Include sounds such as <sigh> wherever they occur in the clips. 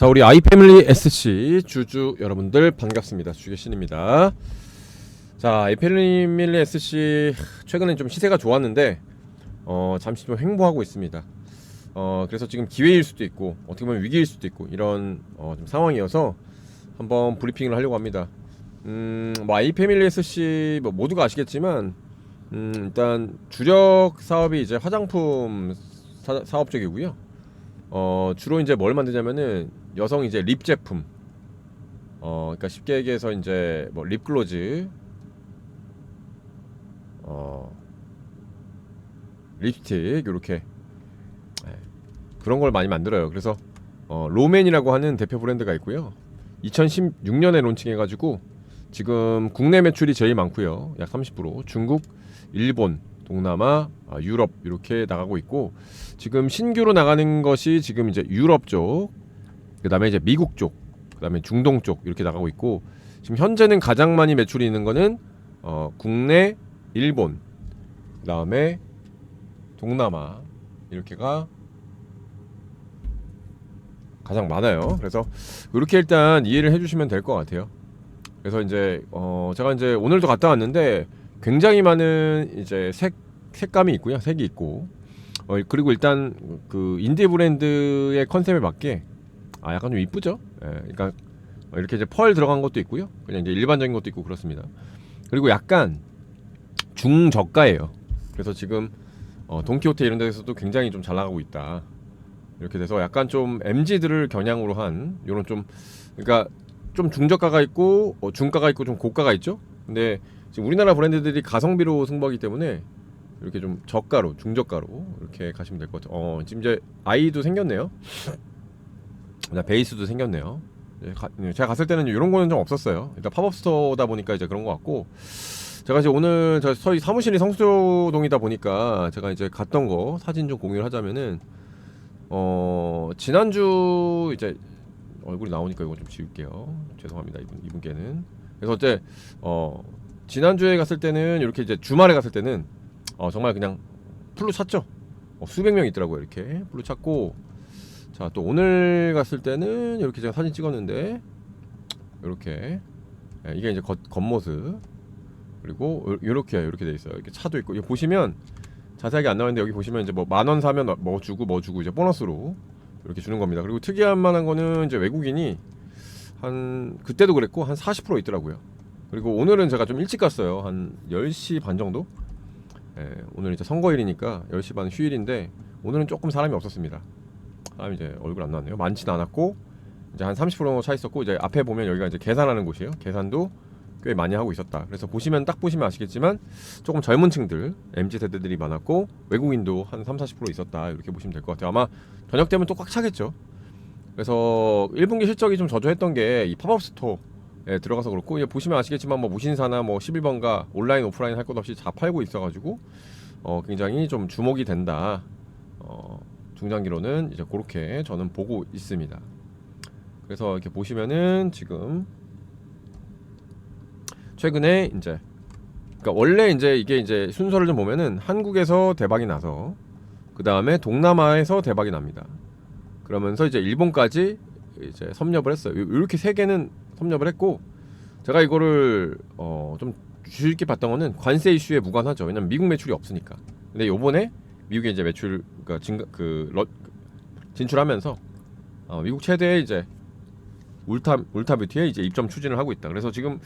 자 우리 아이패밀리 SC 주주 여러분들 반갑습니다. 주계신입니다. 자 아이패밀리 SC 최근에 좀 시세가 좋았는데 어 잠시 좀 횡보하고 있습니다. 어 그래서 지금 기회일 수도 있고 어떻게 보면 위기일 수도 있고 이런 어, 좀 상황이어서 한번 브리핑을 하려고 합니다. 음 뭐 아이패밀리 SC 뭐 모두가 아시겠지만 음 일단 주력 사업이 이제 화장품 사, 사업 쪽이고요. 어 주로 이제 뭘 만드냐면은 여성 이제 립 제품. 어 그러니까 쉽게 얘기해서 이제 뭐 립글로즈. 어 립스틱 요렇게. 네, 그런 걸 많이 만들어요. 그래서 어 로맨이라고 하는 대표 브랜드가 있고요. 2016년에 론칭해가지고 지금 국내 매출이 제일 많고요. 약 30% 중국 일본 동남아 아, 유럽 이렇게 나가고 있고 지금 신규로 나가는 것이 지금 이제 유럽 쪽 그다음에 이제 미국 쪽 그다음에 중동 쪽 이렇게 나가고 있고 지금 현재는 가장 많이 매출이 있는 거는 어, 국내 일본 그다음에 동남아 이렇게가 가장 많아요. 그래서 이렇게 일단 이해를 해주시면 될 것 같아요. 그래서 이제 어 제가 이제 오늘도 갔다 왔는데 굉장히 많은 이제 색 색감이 있고요. 색이 있고. 어 그리고 일단 그 인디 브랜드의 컨셉에 맞게 아 약간 좀 이쁘죠? 예 그러니까 이렇게 이제 펄 들어간 것도 있고요. 그냥 이제 일반적인 것도 있고 그렇습니다. 그리고 약간 중저가예요. 그래서 지금 어 돈키호테 이런 데서도 굉장히 좀 잘 나가고 있다. 이렇게 돼서 약간 좀 MG들을 겨냥으로 한 요런 좀 그러니까 좀 중저가가 있고 어, 중가가 있고 좀 고가가 있죠? 근데 지금 우리나라 브랜드들이 가성비로 승부하기 때문에 이렇게 좀 저가로 중저가로 이렇게 가시면 될 것 같아요. 어 지금 이제 아이도 생겼네요. 자 베이스도 생겼네요. 예, 가- 예, 제가 갔을 때는 이런 거는 좀 없었어요. 일단 팝업 스토어다 보니까 이제 그런 것 같고 제가 이제 오늘 저 저희 사무실이 성수동이다 보니까 제가 이제 갔던 거 사진 좀 공유를 하자면은 어 지난주 이제 얼굴이 나오니까 이거 좀 지울게요. 죄송합니다 이분 이분께는. 그래서 어째 어 지난주에 갔을 때는 이렇게 이제 주말에 갔을 때는 어 정말 그냥 풀로 찼죠. 어, 수백 명 있더라고요 이렇게 풀로 찼고 자 또 오늘 갔을 때는 이렇게 제가 사진 찍었는데 이렇게 예, 이게 이제 겉, 겉모습 그리고 이렇게 이렇게 돼 있어요. 이렇게 차도 있고 보시면 자세하게 안 나왔는데 여기 보시면 이제 뭐 만 원 사면 뭐 주고 뭐 주고 이제 보너스로 이렇게 주는 겁니다. 그리고 특이한 만한 거는 이제 외국인이 한 그때도 그랬고 한 40% 있더라고요. 그리고 오늘은 제가 좀 일찍 갔어요. 한 10시 반 정도? 예, 오늘 이제 선거일이니까 10시 반 휴일인데 오늘은 조금 사람이 없었습니다. 사람이 이제 얼굴 안 나왔네요. 많지는 않았고 이제 한 30% 정도 차 있었고 이제 앞에 보면 여기가 이제 계산하는 곳이에요. 계산도 꽤 많이 하고 있었다. 그래서 보시면 딱 보시면 아시겠지만 조금 젊은 층들, MZ 세대들이 많았고 외국인도 한 3, 40% 있었다. 이렇게 보시면 될 것 같아요. 아마 저녁 되면 또 꽉 차겠죠. 그래서 1분기 실적이 좀 저조했던 게 이 팝업 스토어에 들어가서 그렇고 이제 보시면 아시겠지만 뭐 무신사나 뭐 11번가 온라인 오프라인 할 것 없이 다 팔고 있어 가지고 어 굉장히 좀 주목이 된다. 어 중장기로는 이제 그렇게 저는 보고 있습니다. 그래서 이렇게 보시면은 지금 최근에 이제 그러니까 원래 이제 이게 이제 순서를 좀 보면은 한국에서 대박이 나서 그 다음에 동남아에서 대박이 납니다. 그러면서 이제 일본까지 이제 섭렵을 했어요. 요- 요렇게 세 개는 섭렵을 했고 제가 이거를 어 좀 주의 깊게 봤던 거는 관세 이슈에 무관하죠. 왜냐면 미국 매출이 없으니까. 근데 요번에 미국에 이제 매출 그러니까 증가 그 러, 진출하면서 어, 미국 최대의 이제 울타 울타 뷰티에 이제 입점 추진을 하고 있다. 그래서 지금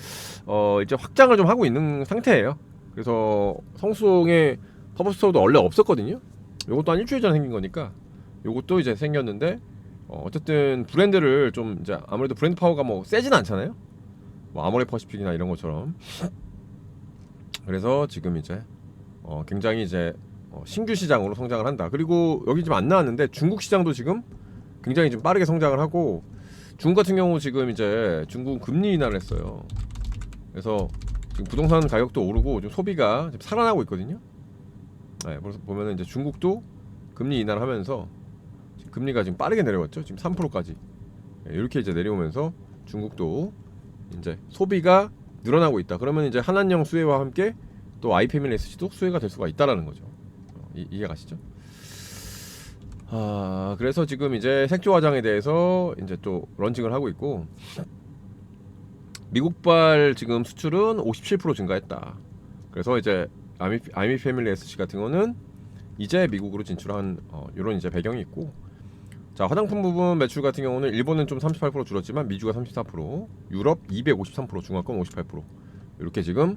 어 이제 확장을 좀 하고 있는 상태예요. 그래서 성수동에 팝업 스토어도 원래 없었거든요. 요것도 한 일주일 전에 생긴 거니까 요것도 이제 생겼는데 어, 어쨌든 브랜드를 좀 이제 아무래도 브랜드 파워가 뭐 세진 않잖아요. 뭐 아모레 퍼시픽이나 이런 것처럼. 그래서 지금 이제 어, 굉장히 이제 어, 신규 시장으로 성장을 한다. 그리고 여기 지금 안 나왔는데 중국 시장도 지금 굉장히 좀 빠르게 성장을 하고 중국 같은 경우 지금 이제 중국 금리 인하를 했어요. 그래서 지금 부동산 가격도 오르고 좀 소비가 좀 살아나고 있거든요. 네, 그래서 보면은 이제 중국도 금리 인하를 하면서 지금 금리가 지금 빠르게 내려왔죠. 지금 3%까지 이렇게 이제 내려오면서 중국도 이제 소비가 늘어나고 있다. 그러면 이제 한한령 수혜와 함께 또 아이패밀리 SC도 수혜가 될 수가 있다라는 거죠. 어, 이, 이해 가시죠? 아 그래서 지금 이제 색조 화장에 대해서 이제 또 런칭을 하고 있고 미국발 지금 수출은 57% 증가했다. 그래서 이제 아미 아미 패밀리 SC 같은 거는 이제 미국으로 진출한 어, 이런 이제 배경이 있고 자 화장품 부분 매출 같은 경우는 일본은 좀 38% 줄었지만 미주가 34% 유럽 253% 중화권 58% 이렇게 지금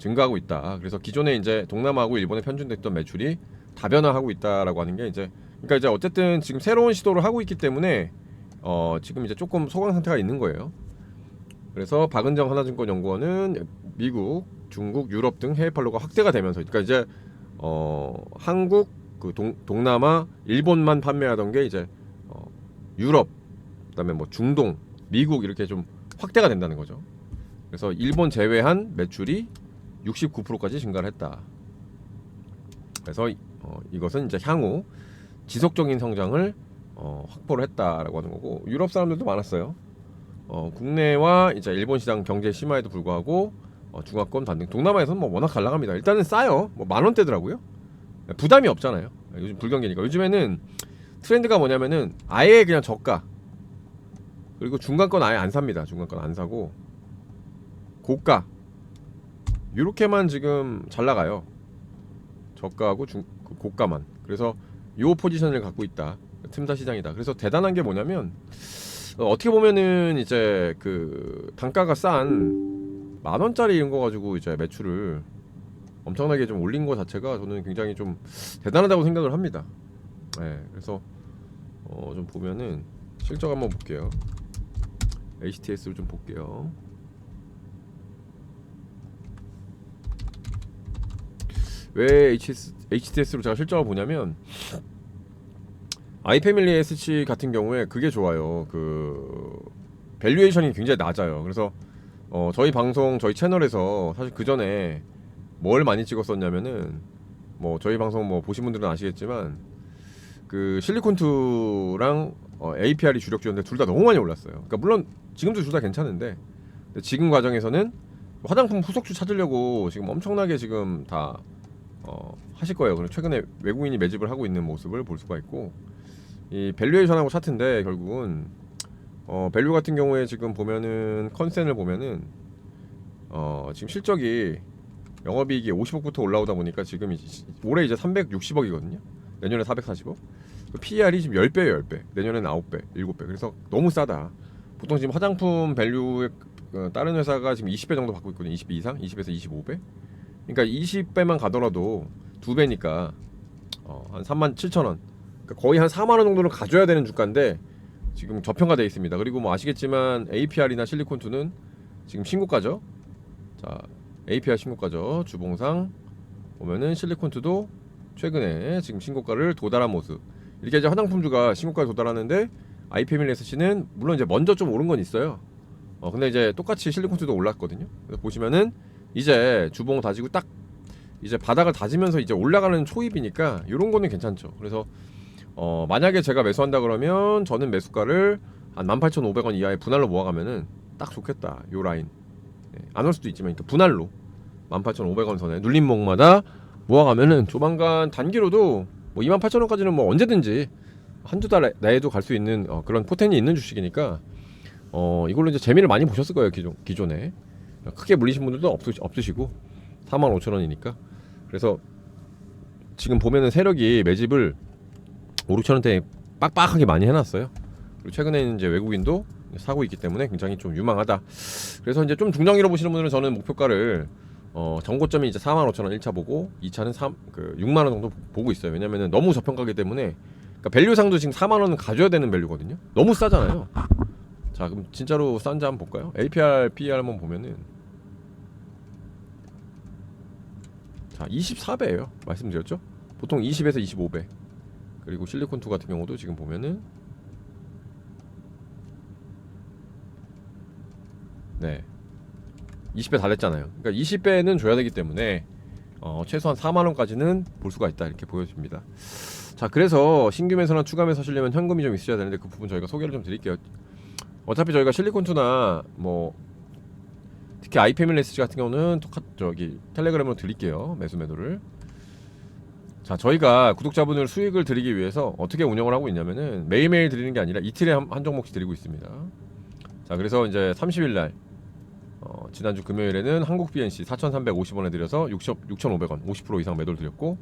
증가하고 있다. 그래서 기존에 이제 동남아하고 일본에 편중됐던 매출이 다변화하고 있다라고 하는 게 이제 그러니까 이제 어쨌든 지금 새로운 시도를 하고 있기 때문에 어 지금 이제 조금 소강 상태가 있는 거예요. 그래서 박은정 하나증권연구원은 미국, 중국, 유럽 등 해외 판로가 확대가 되면서 그러니까 이제 어 한국, 그 동, 동남아, 일본만 판매하던 게 이제 어 유럽, 그다음에 뭐 중동, 미국 이렇게 좀 확대가 된다는 거죠. 그래서 일본 제외한 매출이 69%까지 증가를 했다. 그래서 이- 어, 이것은 이제 향후 지속적인 성장을 어, 확보를 했다라고 하는 거고 유럽 사람들도 많았어요. 어, 국내와 이제 일본 시장 경제 심화에도 불구하고 어, 중화권 반등. 동남아에서는 뭐 워낙 갈 나갑니다. 일단은 싸요. 뭐 만 원대더라고요. 부담이 없잖아요. 요즘 불경기니까. 요즘에는 트렌드가 뭐냐면은 아예 그냥 저가. 그리고 중간권 아예 안 삽니다. 중간권 안 사고 고가. 요렇게만 지금 잘 나가요. 저가하고 중그 고가만. 그래서 요 포지션을 갖고 있다. 틈사 시장이다. 그래서 대단한 게 뭐냐면 어, 어떻게 보면은 이제 그 단가가 싼 만 원짜리 이런 거 가지고 이제 매출을 엄청나게 좀 올린 거 자체가 저는 굉장히 좀 대단하다고 생각을 합니다. 네, 그래서 어, 좀 보면은 실적 한번 볼게요. HTS를 좀 볼게요. 왜 HS, HTS로 제가 실적을 보냐면 아이패밀리 SC 같은 경우에 그게 좋아요. 그 밸류에이션이 굉장히 낮아요. 그래서 어 저희 방송 저희 채널에서 사실 그 전에 뭘 많이 찍었었냐면은 뭐 저희 방송 뭐 보신 분들은 아시겠지만 그 실리콘2랑 어, APR이 주력주였는데 둘 다 너무 많이 올랐어요. 그러니까 물론 지금도 둘 다 괜찮은데 근데 지금 과정에서는 화장품 후속주 찾으려고 지금 엄청나게 지금 다 어, 하실 거예요. 그리고 최근에 외국인이 매집을 하고 있는 모습을 볼 수가 있고 이 밸류에이션하고 차트인데 결국은 어 밸류 같은 경우에 지금 보면은 컨센을 보면은 어 지금 실적이 영업이익이 50억부터 올라오다 보니까 지금 이- 올해 이제 360억이거든요. 내년에 440억. PER이 지금 10배예요, 10배. 내년에는 9배, 7배. 그래서 너무 싸다. 보통 지금 화장품 밸류의 어, 다른 회사가 지금 20배 정도 받고 있거든요. 20배 이상, 20에서 25배. 그러니까 20배만 가더라도 두 배니까 어, 한 3만 7천 원. 그러니까 거의 한 4만 원 정도를 가져야 되는 주가인데 지금 저평가돼 있습니다. 그리고 뭐 아시겠지만 APR이나 실리콘2는 지금 신고가죠. 자, APR 신고가죠. 주봉상 보면은 실리콘2도 최근에 지금 신고가를 도달한 모습. 이렇게 이제 화장품주가 신고가에 도달하는데 아이패밀리 SC는 물론 이제 먼저 좀 오른 건 있어요. 어 근데 이제 똑같이 실리콘2도 올랐거든요. 보시면은 이제 주봉 다지고 딱 이제 바닥을 다지면서 이제 올라가는 초입이니까 이런 거는 괜찮죠. 그래서 어 만약에 제가 매수한다 그러면 저는 매수가를 한 18,500원 이하의 분할로 모아가면은 딱 좋겠다. 요 라인. 안올 수도 있지만 분할로 18,500원 선에 눌림목마다 모아가면은 조만간 단기로도 뭐 28,000원까지는 뭐 언제든지 한두 달 내에도 갈 수 있는 어, 그런 포텐이 있는 주식이니까 어 이걸로 이제 재미를 많이 보셨을 거예요 기존 기존에 크게 물리신 분들도 없으, 없으시 고 45,000원이니까 그래서 지금 보면은 세력이 매집을 5, 6천원대 빡빡하게 많이 해놨어요. 그리고 최근에는 이제 외국인도 사고 있기 때문에 굉장히 좀 유망하다. 그래서 이제 좀 중장기로 보시는 분들은 저는 목표가를 어, 정고점이 이제 4만 5천 원 1차 보고 2차는 3, 그 6만 원 정도 보고 있어요. 왜냐면은 너무 저평가기 때문에 그러니까 밸류상도 지금 4만 원은 가져야 되는 밸류거든요. 너무 싸잖아요. 자, 그럼 진짜로 싼지 한번 볼까요? APR, PER 한번 보면은 자, 24배예요. 말씀드렸죠? 보통 20에서 25배. 그리고 실리콘2 같은 경우도 지금 보면은 네. 20배 다 됐잖아요. 그러니까 20배는 줘야 되기 때문에 어, 최소한 4만 원까지는 볼 수가 있다 이렇게 보여집니다. 자, 그래서 신규 매수나 추가 매수 하시려면 현금이 좀 있으셔야 되는데 그 부분 저희가 소개를 좀 드릴게요. 어차피 저희가 실리콘2나 뭐 특히 아이패밀리 SG 같은 경우는 똑같 저기 텔레그램으로 드릴게요 매수 매도를 자, 저희가 구독자분들 수익을 드리기 위해서 어떻게 운영을 하고 있냐면은 매일매일 드리는 게 아니라 이틀에 한, 한 종목씩 드리고 있습니다. 자, 그래서 이제 30일 날 어, 지난주 금요일에는 한국 BNC 4,350원에 드려서 6,500원 50% 이상 매도를 드렸고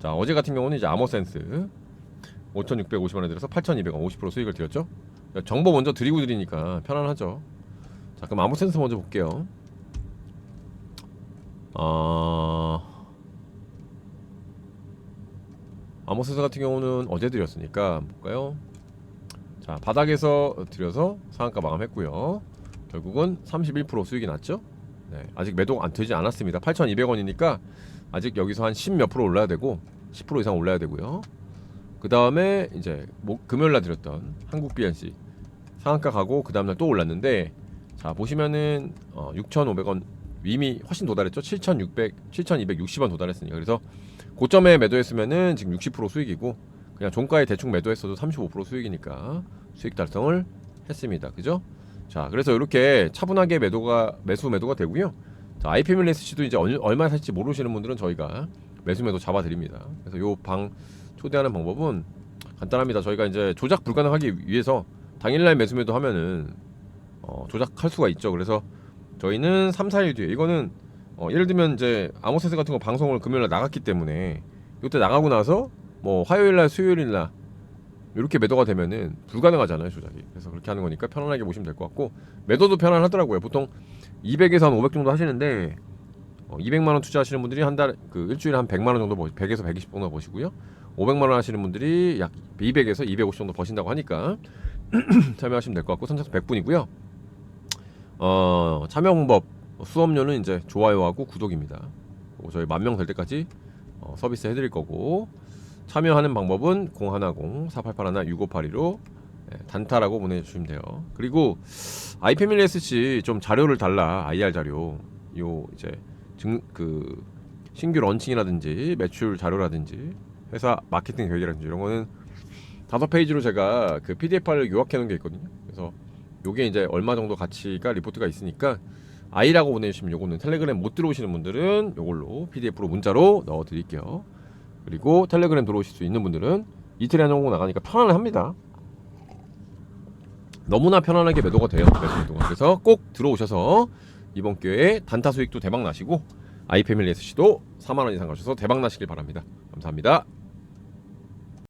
자, 어제 같은 경우는 이제 아머센스 5,650원에 들어서 8,200원 50% 수익을 드렸죠. 그러니까 정보 먼저 드리고 드리니까 편안하죠. 자, 그럼 아머센스 먼저 볼게요. 아 아머센스 같은 경우는 어제 드렸으니까 볼까요? 자, 바닥에서 드려서 상한가 마감했고요. 결국은 31% 수익이 났죠. 네, 아직 매도가 안 되지 않았습니다. 8,200원이니까 아직 여기서 한 10 몇 프로 올라야 되고 10% 이상 올라야 되고요. 그 다음에 이제 목, 금요일 날 드렸던 한국 BNC 상한가 가고 그 다음날 또 올랐는데 자 보시면은 어, 6,500원 이미 훨씬 도달했죠. 7,600, 7,260원 도달했으니까 그래서 고점에 매도했으면은 지금 60% 수익이고 그냥 종가에 대충 매도했어도 35% 수익이니까 수익 달성을 했습니다. 그죠? 자 그래서 이렇게 차분하게 매도가 매수 매도가 되고요. 자 IP밀레스씨도 이제 얼- 얼마 살지 모르시는 분들은 저희가 매수 매도 잡아드립니다. 그래서 요방 초대하는 방법은 간단합니다. 저희가 이제 조작 불가능하기 위해서 당일날 매수 매도 하면은 어, 조작할 수가 있죠. 그래서 저희는 3, 4일 뒤에 이거는 어, 예를 들면 이제 아모세스 같은 거 방송을 금요일날 나갔기 때문에 이때 나가고 나서 뭐 화요일날 수요일날 이렇게 매도가 되면은 불가능하잖아요 조작이 그래서 그렇게 하는 거니까 편안하게 보시면 될 것 같고 매도도 편안하더라고요 보통 200에서 한 500 정도 하시는데 어, 200만 원 투자하시는 분들이 한 달 그 일주일에 한 100만 원 정도 버 100에서 120 정도 버시고요 500만 원 하시는 분들이 약 200에서 250 정도 버신다고 하니까 <clears throat> 참여하시면 될 것 같고 선착순 100분이고요 어, 참여 방법 수업료는 이제 좋아요하고 구독입니다. 저희 만 명 될 때까지 어, 서비스 해드릴 거고 참여하는 방법은 010-4881-6582로 예, 단타라고 보내주시면 돼요. 그리고 iPa밀리 SC 좀 자료를 달라 IR 자료 요 이제 증 그 신규 런칭이라든지 매출 자료라든지 회사 마케팅 계획이라든지 이런 거는 다섯 페이지로 제가 그 PDF 파일을 요약해 놓은 게 있거든요. 그래서 요게 이제 얼마 정도 가치가 리포트가 있으니까 i라고 보내주시면 요거는 텔레그램 못 들어오시는 분들은 요걸로 PDF로 문자로 넣어 드릴게요. 그리고 텔레그램 들어오실 수 있는 분들은 이틀에 한 정도 나가니까 편안합니다. 너무나 편안하게 매도가 돼요. 그래서 꼭 들어오셔서 이번 기회에 단타 수익도 대박 나시고 아이패밀리 SC도 4만 원 이상 가셔서 대박 나시길 바랍니다. 감사합니다.